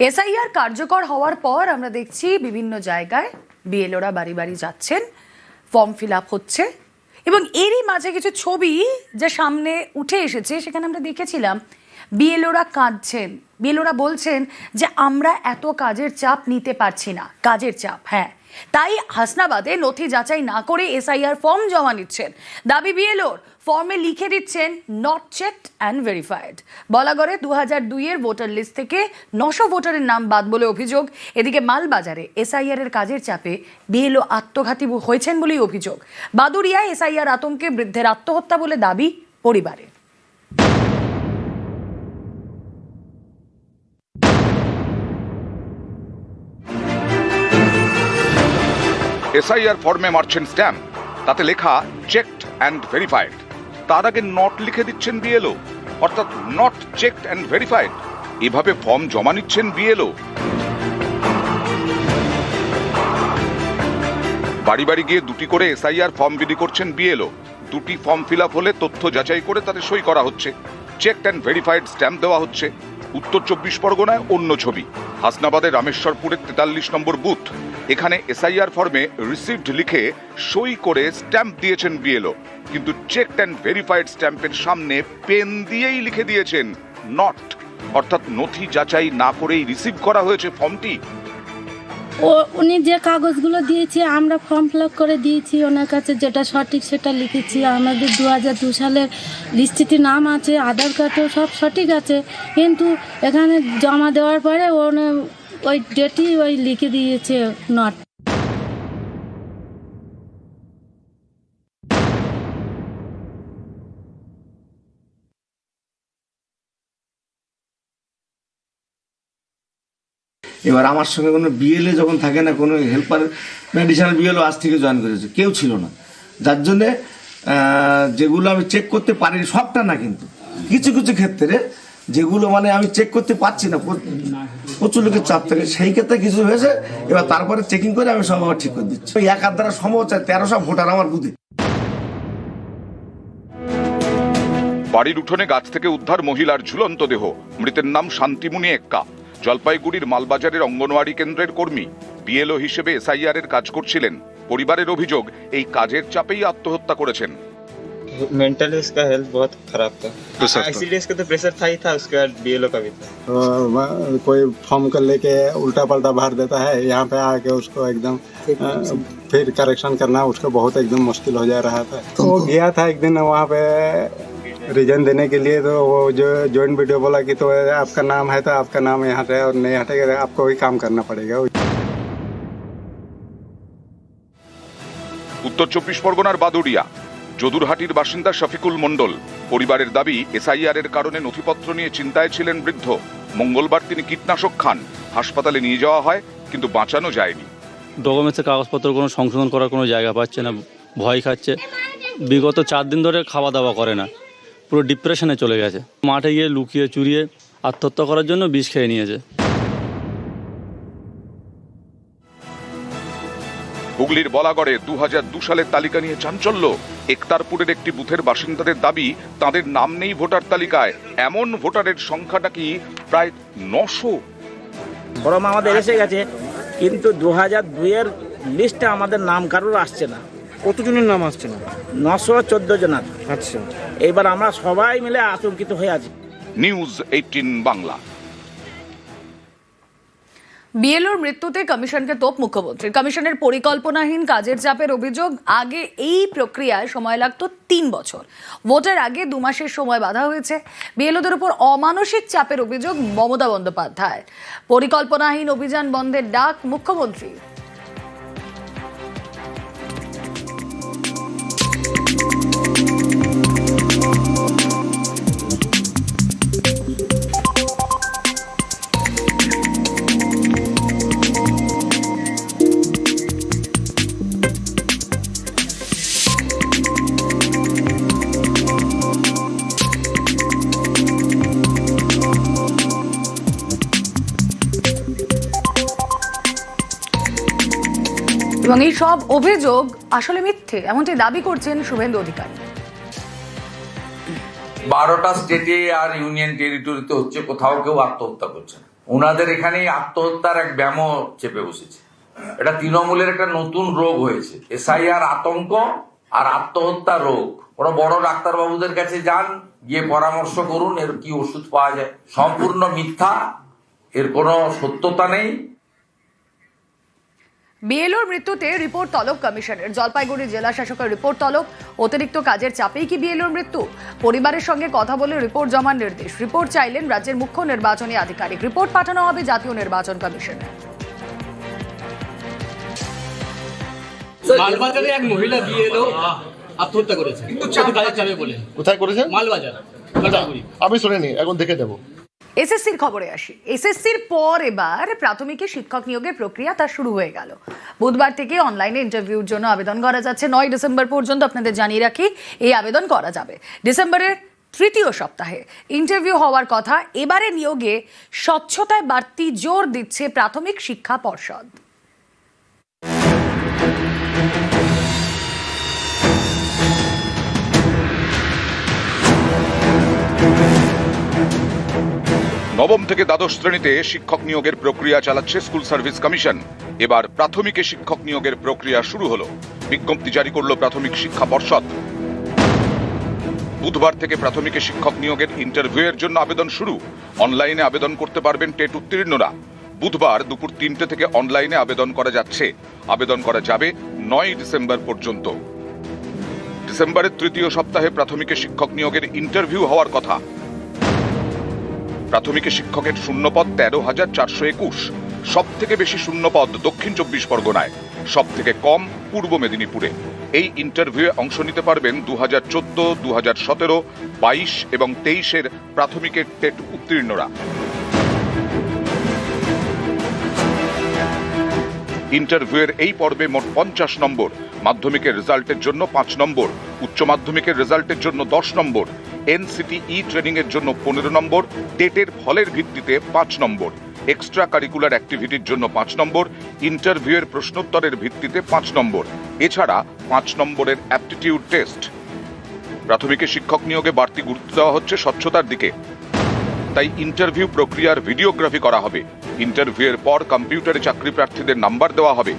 SIR কার্যকর হওয়ার পর আমরা দেখছি বিভিন্ন জায়গায় বিএলওরা বাড়ি বাড়ি যাচ্ছেন, ফর্ম ফিল আপ হচ্ছে এবং এরই মাঝে কিছু ছবি যা সামনে উঠে এসেছে, সেখানে আমরা দেখেছিলাম বিএলওরা কাঁদছেন। বিএলওরা বলছেন যে, আমরা এত কাজের চাপ নিতে পারছি না। কাজের চাপ হ্যাঁ। তাই হাসনাবাদে নথি যাচাই না করে এসআইআর ফর্ম জমা নিচ্ছেন। দাবি বিএলওর, ফর্মে লিখে দিচ্ছেন নট চেকড অ্যান্ড ভেরিফাইড বলাগড়ে দু হাজার দুইয়ের ভোটার লিস্ট থেকে নশো ভোটারের নাম বাদ বলে অভিযোগ। এদিকে মালবাজারে এসআইআর এর কাজের চাপে বিএলও আত্মঘাতী হয়েছেন বলেই অভিযোগ। বাদুরিয়ায় এসআইআর আতঙ্কে বৃদ্ধের আত্মহত্যা বলে দাবি পরিবারের। এসআইআর ফর্মে মারছেন স্ট্যাম্প তাতে লেখা চেকড অ্যান্ড ভেরিফাইড তার আগে নট লিখে দিচ্ছেন বিএলও অর্থাৎ নট চেকড অ্যান্ড ভেরিফাইড এভাবে ফর্ম জমা নিচ্ছেন বিএলও বাড়ি বাড়ি গিয়ে দুটি করে এসআইআর ফর্ম বিলি করছেন বিএলও দুটি ফর্ম ফিল হলে তথ্য যাচাই করে তাতে সই করা হচ্ছে। চেকড অ্যান্ড ভেরিফাইড স্ট্যাম্প দেওয়া হচ্ছে। উত্তর চব্বিশ পরগনায় অন্য ছবি। হাসনাবাদের রামেশ্বরপুরের তেতাল্লিশ নম্বর বুথ এখানে এসআইআর ফর্মে রিসিভড লিখে সই করে স্ট্যাম্প দিয়েছেন বিএলও কিন্তু চেক অ্যান্ড ভেরিফাইড স্ট্যাম্পের সামনে পেন দিয়েই লিখে দিয়েছেন নট অর্থাৎ নথি যাচাই না করেই রিসিভ করা হয়েছে ফর্মটি ও, উনি যে কাগজগুলো দিয়েছে, আমরা ফর্ম ফিল করে দিয়েছি, ওনার কাছে যেটা সঠিক সেটা লিখেছি। আমাদের দু হাজার দু সালের লিস্টিতে নাম আছে, আধার কার্ডও সব সঠিক আছে। কিন্তু এখানে জমা দেওয়ার পরে ওনে ওই ডেটই ওই লিখে দিয়েছে নট এবার আমার সঙ্গে কোনো বিএলএ যখন থাকে না, কোনো হেল্পার মেডিসিনাল বিএলও আজ থেকে জয়েন করেছে, কেউ ছিল না। যার জন্যে যেগুলো আমি চেক করতে পারি সবটা না কিন্তু। কিছু কিছু ক্ষেত্রে যেগুলো মানে আমি চেক করতে পারছি না প্রচুর লোকের চাপ থাকে। সেই ক্ষেত্রে কিছু হয়েছে, এবার তারপরে চেকিং করে আমি সব আবার ঠিক করে দিচ্ছি। এক হাত দ্বারা সম্ভব হচ্ছে, তেরোশো ভোটার আমার বুধে বাড়ির উঠোনে গাছ থেকে উদ্ধার মহিলার ঝুলন্ত দেহ। মৃতের নাম শান্তিমুনি এক্কা। জলপাইগুড়ির মালবাজারের অঙ্গনওয়াড়ি কেন্দ্রের কর্মী, বিএলও হিসেবে এসআইআর এর কাজ করছিলেন। পরিবারের অভিযোগ, এই কাজের চাপেই আত্মহত্যা করেছেন। मेंटली उसका हेल्थ बहुत खराब था प्रेशर था। इसीलिए इसका तो प्रेशर था ही था उसके बाद बीएलओ का भी था तो वह- कोई फॉर्म कर लेके उल्टा पल्टा भर देता है यहाँ पे आके उसको एकदम अ, फिर करेक्शन करना उसको बहुत एकदम मुश्किल हो जा रहा था तो वो गया था एक दिन वहाँ पे रीजन देने के लिए तो वो जो जॉइंट वीडियो बोला कि तो आपका नाम है तो आपका नाम यहाँ से और नहीं हटेगा आपको वही काम करना पड़ेगा উত্তর চব্বিশ পরগনার বাদুড়িয়া যদুরহাটির বাসিন্দা শফিকুল মণ্ডল। পরিবারের দাবি, এসআইআর এর কারণে নথিপত্র নিয়ে চিন্তায় ছিলেন বৃদ্ধ। মঙ্গলবার তিনি কীটনাশক খান। হাসপাতালে নিয়ে যাওয়া হয়, কিন্তু বাঁচানো যায়নি। ডকুমেন্টসের কাগজপত্র কোনো সংশোধন করার কোনো জায়গা পাচ্ছে না, ভয় খাচ্ছে। বিগত চার দিন ধরে খাওয়া দাওয়া করে না। পুরো ডিপ্রেশনে চলে গেছে। মাঠে গিয়ে লুকিয়ে চুরিয়ে আত্মহত্যা করার জন্য বিষ খেয়ে নিয়েছে। হুগলির বলাগড়ে দু হাজার দু সালের তালিকা নিয়ে চাঞ্চল্য। একতারপুরের একটি বুথের বাসিন্দাদের দাবি তাদের নাম নেই ভোটার তালিকায়। এমন ভোটারের সংখ্যাটা কি প্রায় নশো? ফর্ম আমাদের এসে গেছে কিন্তু দু হাজার দুইয়ের লিস্টে আমাদের নাম কারোর আসছে না। কতজনের নাম আসছে না? নশো চোদ্দ জনের। আচ্ছা। এইবার আমরা সবাই মিলে আতঙ্কিত হয়ে আছি। News eighteen Bangla. বিএলওর মৃত্যুতে কমিশনকে তোপ মুখ্যমন্ত্রী কমিশনের পরিকল্পনাহীন কাজের চাপের অভিযোগ আগে এই প্রক্রিয়ায় সময় লাগত তিন বছর। ভোটের আগে দু মাসের সময় বাধা হয়েছে। বিএলওদের উপর অমানসিক চাপের অভিযোগ মমতা বন্দ্যোপাধ্যায় পরিকল্পনাহীন অভিযান বন্ধের ডাক মুখ্যমন্ত্রী এবং এই সব অভিযোগ আসলে মিথ্যে, এমনটি দাবি করছেন শুভেন্দু অধিকারী। বারোটা স্টেটে আর ইউনিয়ন টেরিটরিতে হচ্ছে কোথাও কেউ আত্মহত্যা করছে। না ওনাদের এখানে আত্মহত্যার এক ব্যায়াম চেপে বসেছে। এটা তৃণমূলের একটা নতুন রোগ হয়েছে। এসআইআর আতঙ্ক আর আত্মহত্যা রোগ। ওরা বড় ডাক্তারবাবুদের কাছে যান, গিয়ে পরামর্শ করুন, এর কি ওষুধ পাওয়া যায়। সম্পূর্ণ মিথ্যা, এর কোনো সত্যতা নেই। বিএলওর মৃত্যুতে রিপোর্ট তলব কমিশনের। জলপাইগুড়ি জেলা শাসকের রিপোর্ট তলব। অতিরিক্ত কাজের চাপেই কি বিএলওর মৃত্যু? পরিবারের সঙ্গে কথা বলে রিপোর্ট জমার নির্দেশ। রিপোর্ট চাইলেন রাজ্যের মুখ্য নির্বাচনী আধিকারিক। রিপোর্ট পাঠানো হবে জাতীয় নির্বাচন কমিশনে। মালবাজারে এক মহিলা বিএলও আত্মহত্যা করেছে। কিন্তু কাজের চাপে বলে? কোথায় করেছেন মালবাজার আমি শুনিনি এখন দেখে নেব। এসএসসির খবরে আসি। এসএসসির পর এবার প্রাথমিকে শিক্ষক নিয়োগের প্রক্রিয়া তা শুরু হয়ে গেল। বুধবার থেকে অনলাইনে ইন্টারভিউর জন্য আবেদন করা যাচ্ছে। নয় ডিসেম্বর পর্যন্ত আপনাদের জানিয়ে রাখি, এই আবেদন করা যাবে। ডিসেম্বরের তৃতীয় সপ্তাহে ইন্টারভিউ হওয়ার কথা, এবারে নিয়োগে স্বচ্ছতায় বাড়তি জোর দিচ্ছে প্রাথমিক শিক্ষা পর্ষদ। নবম থেকে দ্বাদশ শ্রেণীতে শিক্ষক নিয়োগের প্রক্রিয়া চালাচ্ছে স্কুল সার্ভিস কমিশন। এবার প্রাথমিকে শিক্ষক নিয়োগের প্রক্রিয়া শুরু হলো। বিজ্ঞপ্তি জারি করল প্রাথমিক শিক্ষা পর্ষদ। বুধবার থেকে প্রাথমিকে শিক্ষক নিয়োগের ইন্টারভিউয়ের জন্য আবেদন শুরু। অনলাইনে আবেদন করতে পারবেন টেট উত্তীর্ণরা। বুধবার দুপুর তিনটে থেকে অনলাইনে আবেদন করা যাচ্ছে। আবেদন করা যাবে নয় ডিসেম্বর পর্যন্ত। ডিসেম্বরের তৃতীয় সপ্তাহে প্রাথমিকে শিক্ষক নিয়োগের ইন্টারভিউ হওয়ার কথা। প্রাথমিকে শিক্ষকের শূন্যপদ তেরো হাজার চারশো একুশ। সব থেকে বেশি শূন্যপদ দক্ষিণ চব্বিশ পরগনায়। সব থেকে কম পূর্ব মেদিনীপুরে। এই ইন্টারভিউয়ে অংশ নিতে পারবেন দু হাজার চোদ্দ, দু হাজার সতেরো, বাইশ এবং তেইশের প্রাথমিকের টেট উত্তীর্ণরা। ইন্টারভিউয়ের এই পর্বে মোট পঞ্চাশ নম্বর। মাধ্যমিকের রেজাল্টের জন্য পাঁচ নম্বর। উচ্চ মাধ্যমিকের রেজাল্টের জন্য দশ নম্বর। এনসিটিই ট্রেনিং এর জন্য পনেরো নম্বর। টেটের ফলের ভিত্তিতে পাঁচ নম্বর। এক্সট্রা কারিকুলার অ্যাক্টিভিটির জন্য পাঁচ নম্বর। ইন্টারভিউয়ের প্রশ্নোত্তরের ভিত্তিতে পাঁচ নম্বর। এছাড়া পাঁচ নম্বরের অ্যাপটিটিউড টেস্ট প্রাথমিকে শিক্ষক নিয়োগে বাড়তি গুরুত্ব দেওয়া হচ্ছে স্বচ্ছতার দিকে। তাই ইন্টারভিউ প্রক্রিয়ার ভিডিওগ্রাফি করা হবে। ইন্টারভিউয়ের পর কম্পিউটারে চাকরি প্রার্থীদের নাম্বার দেওয়া হবে।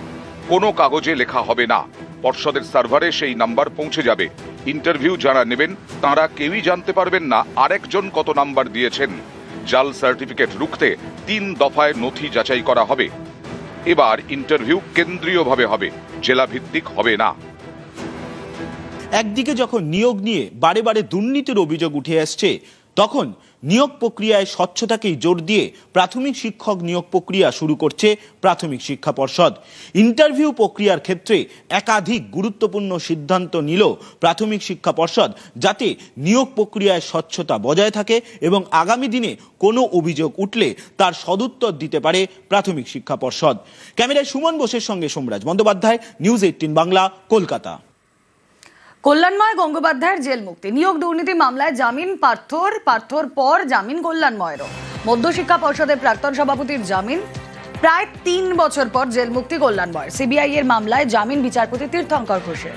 কোনো কাগজে লেখা হবে না। পর্ষদের সার্ভারে সেই নাম্বার পৌঁছে যাবে। ইন্টারভিউ যারা নেবেন, তারা কেউই জানতে পারবেন না আরেকজন কত নাম্বার দিয়েছেন। জাল সার্টিফিকেট রুখতে তিন দফায় নথি যাচাই করা হবে। এবার ইন্টারভিউ কেন্দ্রীয়ভাবে হবে। জেলা ভিত্তিক হবে না। একদিকে যখন নিয়োগ নিয়ে বারে বারে দুর্নীতির অভিযোগ উঠে আসছে তখন নিয়োগ প্রক্রিয়ায় স্বচ্ছতাকেই জোর দিয়ে প্রাথমিক শিক্ষক নিয়োগ প্রক্রিয়া শুরু করছে প্রাথমিক শিক্ষা পর্ষদ। ইন্টারভিউ প্রক্রিয়ার ক্ষেত্রে একাধিক গুরুত্বপূর্ণ সিদ্ধান্ত নিল প্রাথমিক শিক্ষা পর্ষদ যাতে নিয়োগ প্রক্রিয়ায় স্বচ্ছতা বজায় থাকে এবং আগামী দিনে কোনো অভিযোগ উঠলে তার সদুত্তর দিতে পারে প্রাথমিক শিক্ষা পর্ষদ। ক্যামেরায় সুমন বোসের সঙ্গে সোমরাজ বন্দ্যোপাধ্যায়, নিউজ এইটিন বাংলা, কলকাতা। কল্যাণময় গঙ্গোপাধ্যায়ের জেল মুক্তি। নিয়োগ দুর্নীতি মামলায় জামিন পার্থর পার্থর পর জামিন কল্যাণময়েরও। মধ্যশিক্ষা পর্ষদের প্রাক্তন সভাপতির জামিন। প্রায় তিন বছর পর জেল মুক্তি কল্যাণময়ের। সিবিআই এর মামলায় জামিন বিচারপতি তীর্থঙ্কর ঘোষের।